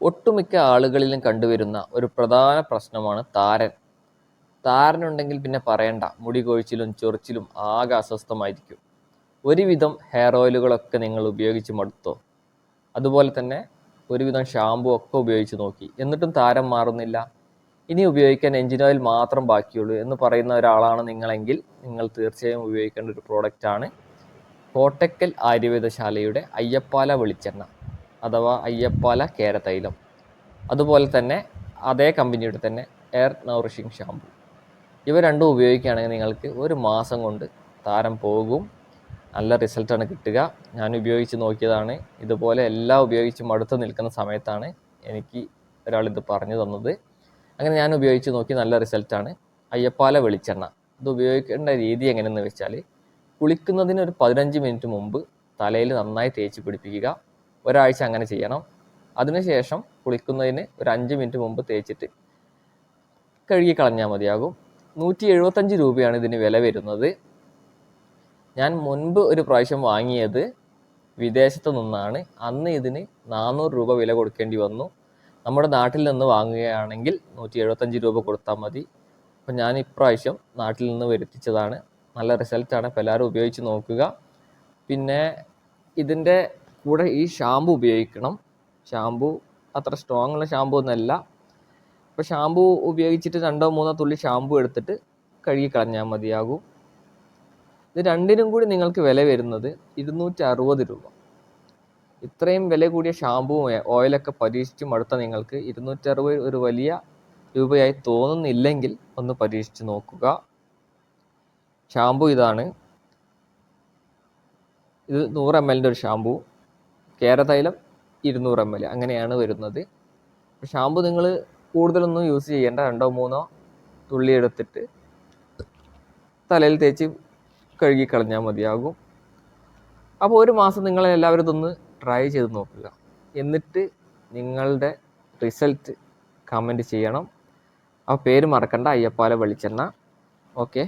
ഒട്ടുമിക്ക ആളുകളിലും കണ്ടുവരുന്ന ഒരു പ്രധാന പ്രശ്നമാണ് താരൻ. താരനുണ്ടെങ്കിൽ പിന്നെ പറയണ്ട. മുടി കൊഴിച്ചിലും ചൊറിച്ചിലും ആകെ അസ്വസ്ഥമായിരിക്കും. ഒരുവിധം ഹെയർ ഓയിലുകളൊക്കെ നിങ്ങൾ ഉപയോഗിച്ച് മടുത്തോ? അതുപോലെ തന്നെ ഒരുവിധം ഷാമ്പു ഒക്കെ ഉപയോഗിച്ച് നോക്കി. എന്നിട്ടും താരം മാറുന്നില്ല. ഇനി ഉപയോഗിക്കാൻ എഞ്ചിൻ ഓയിൽ മാത്രം ബാക്കിയുള്ളൂ എന്ന് പറയുന്ന ഒരാളാണ് നിങ്ങളെങ്കിൽ നിങ്ങൾ തീർച്ചയായും ഉപയോഗിക്കേണ്ട ഒരു പ്രോഡക്റ്റാണ് കോട്ടക്കൽ ആയുർവേദശാലയുടെ അയ്യപ്പാല വെളിച്ചെണ്ണ. അഥവാ അയ്യപ്പാല കേരതൈലം. അതുപോലെ തന്നെ അതേ കമ്പനിയുടെ തന്നെ എയർ നൗറിഷിംഗ് ഷാമ്പു ഇവ രണ്ടും ഉപയോഗിക്കുകയാണെങ്കിൽ നിങ്ങൾക്ക് ഒരു മാസം കൊണ്ട് താരം പോകും. നല്ല റിസൾട്ടാണ് കിട്ടുക. ഞാൻ ഉപയോഗിച്ച് നോക്കിയതാണ്. ഇതുപോലെ എല്ലാം ഉപയോഗിച്ച് മടുത്ത് നിൽക്കുന്ന സമയത്താണ് എനിക്ക് ഒരാളിത് പറഞ്ഞു തന്നത്. അങ്ങനെ ഞാൻ ഉപയോഗിച്ച് നോക്കി നല്ല റിസൾട്ടാണ് അയ്യപ്പാല വെളിച്ചെണ്ണ. ഇത് ഉപയോഗിക്കേണ്ട രീതി എങ്ങനെയെന്ന് വെച്ചാൽ കുളിക്കുന്നതിന് ഒരു പതിനഞ്ച് മിനിറ്റ് മുമ്പ് തലയിൽ നന്നായി തേച്ച് പിടിപ്പിക്കുക. ഒരാഴ്ച അങ്ങനെ ചെയ്യണം. അതിനുശേഷം കുളിക്കുന്നതിന് ഒരു അഞ്ച് മിനിറ്റ് മുമ്പ് തേച്ചിട്ട് കഴുകി കളഞ്ഞാൽ മതിയാകും. നൂറ്റി എഴുപത്തഞ്ച് രൂപയാണ് ഇതിന് വില വരുന്നത്. ഞാൻ മുൻപ് ഒരു പ്രാവശ്യം വാങ്ങിയത് വിദേശത്ത് നിന്നാണ്. അന്ന് ഇതിന് നാനൂറ് രൂപ വില കൊടുക്കേണ്ടി വന്നു. നമ്മുടെ നാട്ടിൽ നിന്ന് വാങ്ങുകയാണെങ്കിൽ നൂറ്റി എഴുപത്തഞ്ച് രൂപ കൊടുത്താൽ മതി. അപ്പം ഞാൻ ഇപ്രാവശ്യം നാട്ടിൽ നിന്ന് വരുത്തിച്ചതാണ്. നല്ല റിസൾട്ടാണ്. അപ്പോൾ എല്ലാവരും ഉപയോഗിച്ച് നോക്കുക. പിന്നെ ഇതിന്റെ കൂടെ ഈ ഷാമ്പു ഉപയോഗിക്കണം. ഷാമ്പു അത്ര സ്ട്രോങ് ഉള്ള ഷാമ്പു ഒന്നല്ല. അപ്പോൾ ഷാമ്പു ഉപയോഗിച്ചിട്ട് രണ്ടോ മൂന്നോ തുള്ളി ഷാമ്പു എടുത്തിട്ട് കഴുകി കളഞ്ഞാൽ മതിയാകും. ഇത് രണ്ടിനും കൂടി നിങ്ങൾക്ക് വില വരുന്നത് ഇരുന്നൂറ്റി അറുപത് രൂപ. ഇത്രയും വില കൂടിയ ഷാമ്പുവും ഓയിലൊക്കെ പരീക്ഷിച്ച് മടുത്ത നിങ്ങൾക്ക് ഇരുന്നൂറ്റി അറുപത് ഒരു വലിയ രൂപയായി തോന്നുന്നില്ലെങ്കിൽ ഒന്ന് പരീക്ഷിച്ച് നോക്കുക. ഷാമ്പു ഇതാണ്. ഇത് നൂറ് എം എല്ലിന്റെ ഒരു ഷാമ്പു കേരതൈലം ഇരുന്നൂറ് എം എൽ അങ്ങനെയാണ് വരുന്നത്. ഷാമ്പു നിങ്ങൾ കൂടുതലൊന്നും യൂസ് ചെയ്യേണ്ട രണ്ടോ മൂന്നോ തുള്ളി എടുത്തിട്ട് തലയിൽ തേച്ച് കഴുകി കളഞ്ഞാൽ മതിയാകും. അപ്പോൾ ഒരു മാസം നിങ്ങൾ എല്ലാവരും ഇതൊന്ന് ട്രൈ ചെയ്ത് നോക്കുക. എന്നിട്ട് നിങ്ങളുടെ റിസൾട്ട് കമന്റ് ചെയ്യണം. ആ പേര് മറക്കണ്ട അയ്യപ്പാല വെളിച്ചെണ്ണ. ഓക്കെ